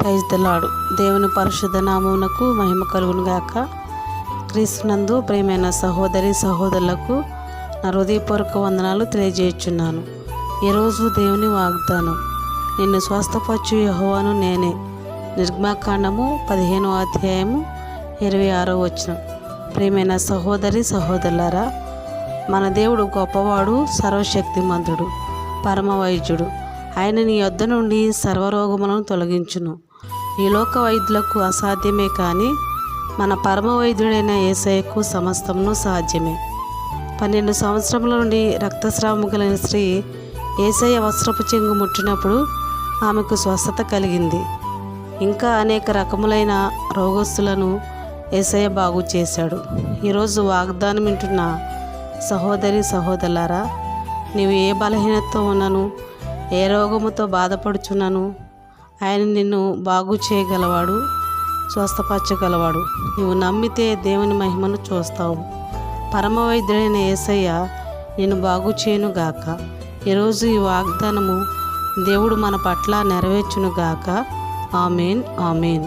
Praise దలాడు దేవుని పరిశుద్ధ నామమునకు మహిమ కలుగును గాక. క్రీస్తునందు ప్రియమైన సహోదరి సహోదరులకు నా హృదయపూర్వక వందనాలు తెలియజేయుచున్నాను ఈరోజు దేవుని వాగ్దానం. నిన్ను స్వస్థపరచు యహోవాను నేనే. నిర్మాకాండము పదిహేనో అధ్యాయము ఇరవై ఆరో వచ్చిన ప్రియమైన సహోదరి సహోదరులారా మన దేవుడు గొప్పవాడు సర్వశక్తిమంతుడు పరమవైద్యుడు. వైద్యుడు ఆయన నీ యొద్ద నుండి సర్వరోగములను తొలగించును. ఈ లోక వైద్యులకు అసాధ్యమే కానీ మన పరమ వైద్యుడైన ఏసయ్యకు సమస్తమును సాధ్యమే. పన్నెండు సంవత్సరముల నుండి రక్తస్రావము కలిగిన స్త్రీ ఏసయ్య వస్త్రపు చెంగు ముట్టినప్పుడు ఆమెకు స్వస్థత కలిగింది. ఇంకా అనేక రకములైన రోగస్తులను ఏసయ్య బాగు చేశాడు. ఈరోజు వాగ్దానం వింటున్న సహోదరి సహోదరులారా నీవు ఏ బలహీనతతో ఉన్నను ఏ రోగముతో బాధపడుచున్నాను? ఆయన నిన్ను బాగు చేయగలవాడు స్వస్థపరచగలవాడు. నువ్వు నమ్మితే దేవుని మహిమను చూస్తావు. పరమవైద్యుడైన ఏసయ్య నేను బాగు చేయను గాక. ఈరోజు ఈ వాగ్దానము దేవుడు మన పట్ల నెరవేర్చును గాక. Amen amen.